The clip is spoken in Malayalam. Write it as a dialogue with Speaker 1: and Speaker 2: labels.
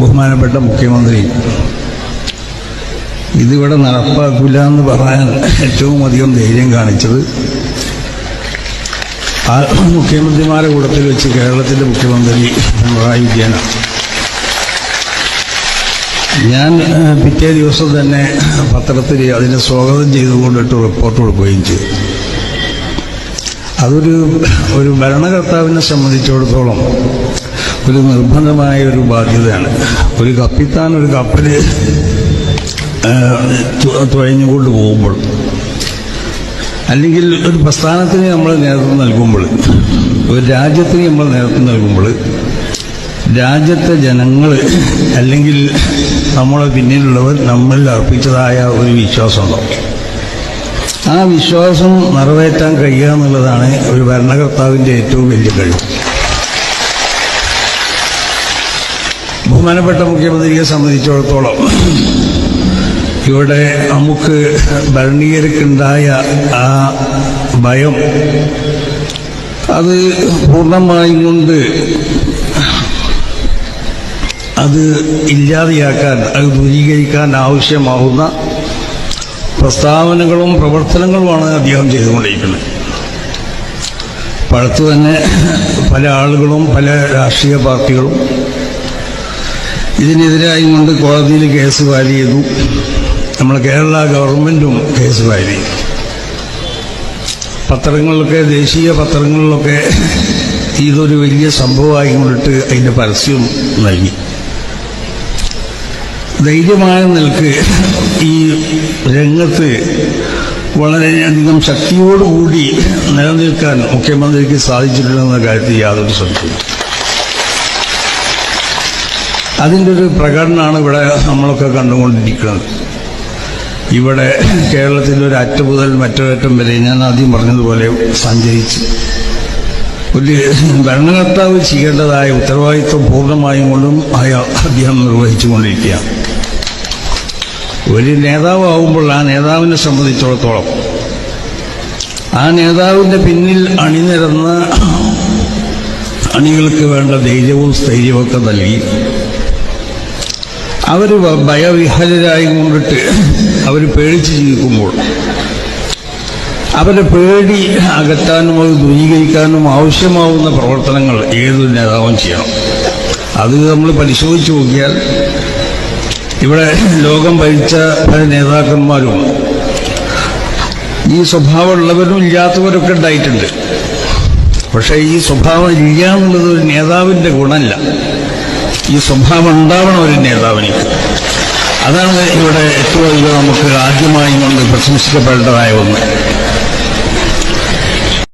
Speaker 1: ബഹുമാനപ്പെട്ട മുഖ്യമന്ത്രി ഇതിവിടെ നടപ്പാക്കില്ല എന്ന് പറയാൻ ഏറ്റവും അധികം ധൈര്യം കാണിച്ചത് ആ മുഖ്യമന്ത്രിമാരുടെ കൂടത്തിൽ വെച്ച് കേരളത്തിന്റെ മുഖ്യമന്ത്രി പിണറായി വിജയനാണ്. ഞാൻ പിറ്റേ ദിവസം തന്നെ പത്രത്തിൽ അതിനെ സ്വാഗതം ചെയ്തുകൊണ്ടിട്ട് റിപ്പോർട്ട് കൊടുക്കുകയും ചെയ്തു. അതൊരു ഒരു ഭരണകർത്താവിനെ സംബന്ധിച്ചിടത്തോളം ഒരു നിർബന്ധമായ ഒരു ബാധ്യതയാണ്. ഒരു കപ്പിത്താൻ ഒരു കപ്പൽ തുഴഞ്ഞുകൊണ്ട് പോകുമ്പോൾ അല്ലെങ്കിൽ ഒരു പ്രസ്ഥാനത്തിന് നമ്മൾ നേതൃത്വം നൽകുമ്പോൾ ഒരു രാജ്യത്തിന് നമ്മൾ നേതൃത്വം നൽകുമ്പോൾ രാജ്യത്തെ ജനങ്ങൾ അല്ലെങ്കിൽ നമ്മളെ പിന്നിലുള്ളവർ നമ്മളിൽ അർപ്പിച്ചതായ ഒരു വിശ്വാസമുണ്ടാവും ആ വിശ്വാസം നിറവേറ്റാൻ കഴിയുക എന്നുള്ളതാണ് ഒരു ഭരണകർത്താവിന്റെ ഏറ്റവും വലിയ കഴിവ്. ബഹുമാനപ്പെട്ട മുഖ്യമന്ത്രിയെ സംബന്ധിച്ചിടത്തോളം ഇവിടെ നമുക്ക് ഭരണീയർക്കുണ്ടായ ആ ഭയം അത് പൂർണമായും കൊണ്ട് അത് ഇല്ലാതെയാക്കാൻ അത് ദൂരീകരിക്കാൻ ആവശ്യമാവുന്ന പ്രസ്താവനകളും പ്രവർത്തനങ്ങളുമാണ് അദ്ദേഹം ചെയ്തുകൊണ്ടിരിക്കുന്നത്. പഴത്തു തന്നെ പല ആളുകളും പല രാഷ്ട്രീയ പാർട്ടികളും ഇതിനെതിരായി കൊണ്ട് കോടതിയിൽ കേസ് ഫയൽ ചെയ്തു. നമ്മൾ കേരള ഗവൺമെന്റും കേസ് ഫയൽ ചെയ്തു. പത്രങ്ങളിലൊക്കെ ദേശീയ പത്രങ്ങളിലൊക്കെ ഇതൊരു വലിയ സംഭവമായി കൊണ്ടിട്ട് അതിന്റെ പരസ്യം നൽകി. ധൈര്യമായ നിലയ്ക്ക് ഈ രംഗത്ത് വളരെയധികം ശക്തിയോടുകൂടി നിലനിൽക്കാൻ മുഖ്യമന്ത്രിക്ക് സാധിച്ചിട്ടുണ്ടെന്ന കാര്യത്തിൽ യാതൊരു സംശയവും അതിന്റെ ഒരു പ്രകടനമാണ് ഇവിടെ നമ്മളൊക്കെ കണ്ടുകൊണ്ടിരിക്കുന്നത്. ഇവിടെ കേരളത്തിന്റെ ഒരു അറ്റം മുതൽ മറ്റൊരറ്റം വരെ ഞാൻ ആദ്യം പറഞ്ഞതുപോലെ സഞ്ചരിച്ച്. ഒരു ഭരണകർത്താവ് ചെയ്യേണ്ടതായ ഉത്തരവാദിത്വം പൂർണമായും കൊണ്ടും അയാൾ അദ്ദേഹം നിർവഹിച്ചു കൊണ്ടിരിക്കുകയാണ് ഒരു നേതാവാകുമ്പോൾ ആ നേതാവിനെ സംബന്ധിച്ചിടത്തോളം ആ നേതാവിന്റെ പിന്നിൽ അണിനിരന്ന അണികൾക്ക് വേണ്ട ധൈര്യവും സ്ഥൈര്യവും ഒക്കെ നൽകി. അവർ ഭയവിഹലരായി കൊണ്ടിട്ട് അവർ പേടിച്ച് ജീവിക്കുമ്പോൾ അവരെ പേടി അകറ്റാനും അത് ദൂരീകരിക്കാനും ആവശ്യമാവുന്ന പ്രവർത്തനങ്ങൾ ഏതൊരു നേതാവും ചെയ്യണം. അത് നമ്മൾ പരിശോധിച്ച് നോക്കിയാൽ ഇവിടെ ലോകം ഭരിച്ച പല നേതാക്കന്മാരും ഈ സ്വഭാവമുള്ളവരും ഇല്ലാത്തവരൊക്കെ ഉണ്ടായിട്ടുണ്ട്. പക്ഷേ ഈ സ്വഭാവം ഇല്ല എന്നുള്ളത് ഒരു നേതാവിന്റെ ഗുണമല്ല. ഈ സ്വഭാവം ഉണ്ടാവണം ഒരു നേതാവിനിക്ക് അതാണ് ഇവിടെ ഏറ്റവും നമുക്ക് ആദ്യമായി കൊണ്ട് പ്രശംസിക്കപ്പെടേണ്ടതായ ഒന്ന്.